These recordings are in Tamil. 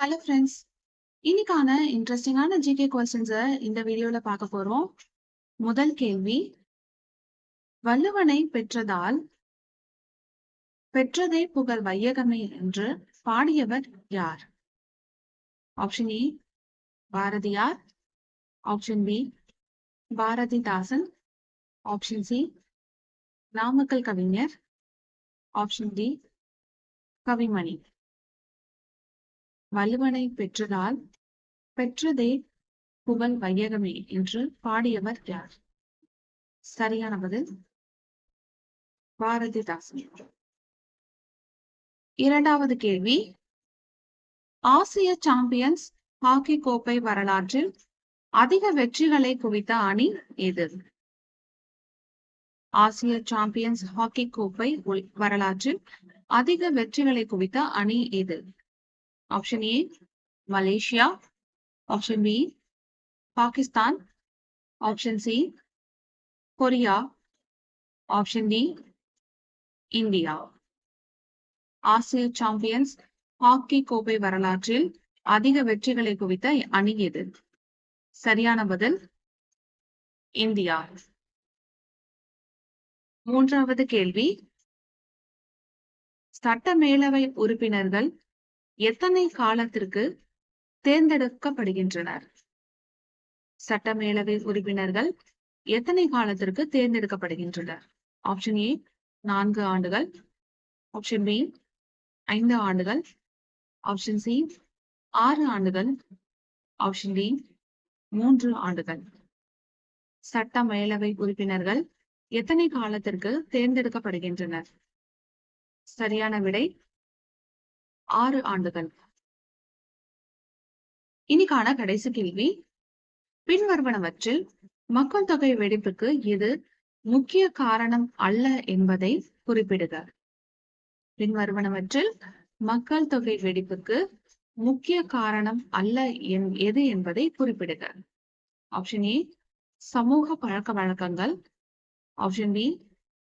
ஹலோ ஃப்ரெண்ட்ஸ் இன்னைக்கான இன்ட்ரெஸ்டிங்கான ஜிகே கொஸ்டின்ஸை இந்த வீடியோல பார்க்க போறோம். முதல் கேள்வி வள்ளுவனை பெற்றதால் பெற்றதே புகழ் வையகமே என்று பாடியவர் யார்? Option A Bharathiyar. Option B Bharathidasan. Option C Namakkal கவிஞர். Option D Kavimani. வலுவனை பெற்றதால் பெற்றதே புகழ் வையகமே என்று பாடியவர் யார்? சரியான பதில் பாரதிதாசன். இரண்டாவது கேள்வி ஆசிய சாம்பியன்ஸ் ஹாக்கி கோப்பை வரலாற்றில் அதிக வெற்றிகளை குவித்த அணி எது? ஆசிய சாம்பியன்ஸ் ஹாக்கி கோப்பை உள்- வரலாற்றில் அதிக வெற்றிகளை குவித்த அணி எது? Option A Malaysia option B Pakistan option C Korea option D India ஆசிய சாம்பியன்ஸ் ஹாக்கி கோப்பை வரலாற்றில் அதிக வெற்றிகளை குவித்த அணி எது? சரியான பதில் இந்தியா. மூன்றாவது கேள்வி. சட்ட மேலவை உறுப்பினர்கள் எத்தனை காலத்திற்கு தேர்ந்தெடுக்கப்படுகின்றனர்? சட்ட மேலவை உறுப்பினர்கள் எத்தனை காலத்திற்கு தேர்ந்தெடுக்கப்படுகின்றனர்? ஆப்ஷன் ஏ நான்கு ஆண்டுகள். ஆப்ஷன் பி ஐந்து ஆண்டுகள். ஆப்ஷன் சி ஆறு ஆண்டுகள். ஆப்ஷன் டி மூன்று ஆண்டுகள். சட்ட மேலவை உறுப்பினர்கள் எத்தனை காலத்திற்கு தேர்ந்தெடுக்கப்படுகின்றனர்? சரியான விடை ஆறு ஆண்டுகள். இனிக்கான கடைசி கேள்வி. பின்வருவனவற்றில் மக்கள் தொகை வெடிப்புக்கு எது முக்கிய காரணம் அல்ல என்பதை குறிப்பிடுக. பின்வருவனவற்றில் மக்கள் தொகை வெடிப்புக்கு முக்கிய காரணம் அல்ல என்- எது என்பதை குறிப்பிடுக. ஆப்ஷன் ஏ சமூக பழக்க வழக்கங்கள். ஆப்ஷன் பி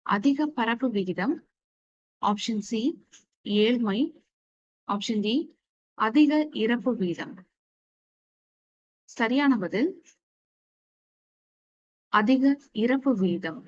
அதிக பரப்பு விகிதம். ஆப்ஷன் சி ஏழ்மை. ஆப்ஷன் டி அதிக இறப்பு வீதம். சரியான பதில் அதிக இறப்பு வீதம்.